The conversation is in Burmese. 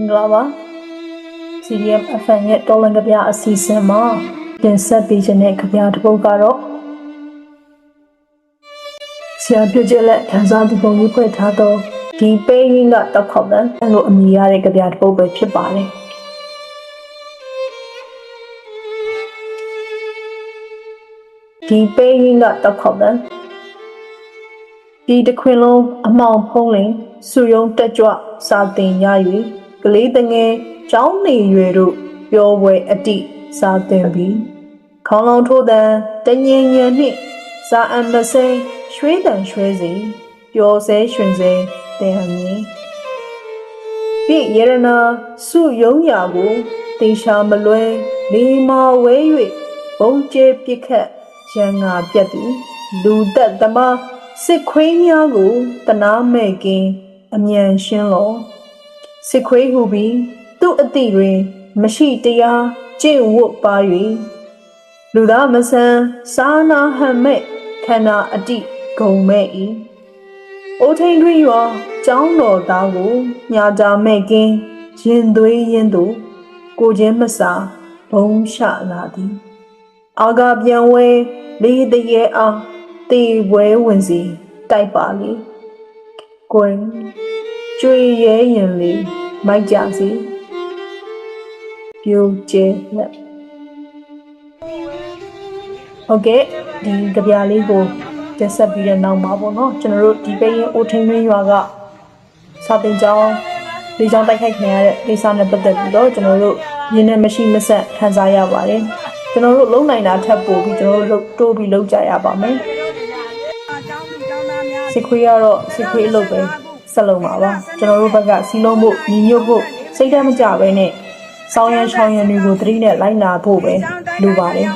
င်္ဂလာပါ CDM FM ရဲ့တော်လန်ကဗျာအစီအစဉ်မှာတင်ဆက်ပေးခြင်းတဲ့ကဗျာတစ်ပုဒ်ကတော့ဆရာပြည့်ကျက်လက်ခန်းစားသူပုံရေးဖွဲ့ထားသောဒီပေးရင်းကတောက်ခေါက်တန်းလို့အမည်ရတဲ့ကဗျာတစ်ပုဒ်ပဲဖြစ်ပါတယ်ဒီပေးရင်းကတောက်ခေါက်တန်းဒီတစ်ခွင်လုံးအမောင်ဖုံးလင်စုယုံတက်ကြွစာတင်ရ၍ ကလေးတငယ်ចောင်းနေရွယ်တို့ပြောပွဲအတိစာတင်ပြီးခေါင်းလုံးထိုးတန်တညင်ညံနှင့်စာအမ်မစိန်ရွှေတန်ရွှဲစီပျော်စဲရွှင်စဲတင်ဟမည်ပြည့်ရတနာစုယုံရာကိုတေရှာမလွဲလေးမာဝဲ၍ဘုံကျဲပြစ်ခတ်ရန်ငါပြတ်သည်လူသက်သမားစစ်ခွေးများကိုတနာမဲ့ကင်းအမြန်ရှင်းလော စစ်ခွေးဟူပြီးသူ့အတိတွင်မရှိတရားကျင့်ဝတ်ပါ၍လူသားမဆန်းစာနာဟံမဲ့ခန္ဓာအတိဂုံမဲ့၏အိုထိန်တွင်ရွာကျောင်းတော်သားကိုညာတာမဲ့ကင်းရင်သွေးရင်းသူကိုချင်းမစာဘုံရှလာသည်အာဂပြန်ဝဲလေးတရေအောင်တေဝဲဝင်စီတိုက်ပါလေကိုယ် ကျွေရဲရင်လေးမိုက်ကြစီပြိုကျဲလက်ဟုတ်ကဲ့ဒီကြပြလေးကိုတက်ဆက်ပြီးတဲ့နောက်မှာပေါ့နော်ကျွန်တော်တို့ဒီပိရင်အိုထင်းရင်းရွာကစာတင်ကျောင်းဒီကျောင်းတိုက်ခိုက်ခံရတဲ့ကိစ္စနဲ့ပတ်သက်ပြီးတော့ကျွန်တော်တို့ရင်းနဲ့မရှိမဆက်ခံစားရပါတယ်ကျွန်တော်တို့လုံနိုင်တာထပ်ပို့ပြီးကျွန်တော်တို့တိုးပြီးလုပ်ကြရပါမယ်စစ်ခွေးကတော့စစ်ခွေးအလုပ်ပဲ ဆက်လုပ်မှာပါကျွန်တော်တို့ဘက်ကစီလုံးဖို့ညီညွတ်ဖို့စိတ်ဓာတ်မကြဘဲနဲ့စောင်းရန်ချောင်းရန်တွေကိုသတိနဲ့လိုက်နာဖို့ပဲလိုပါတယ်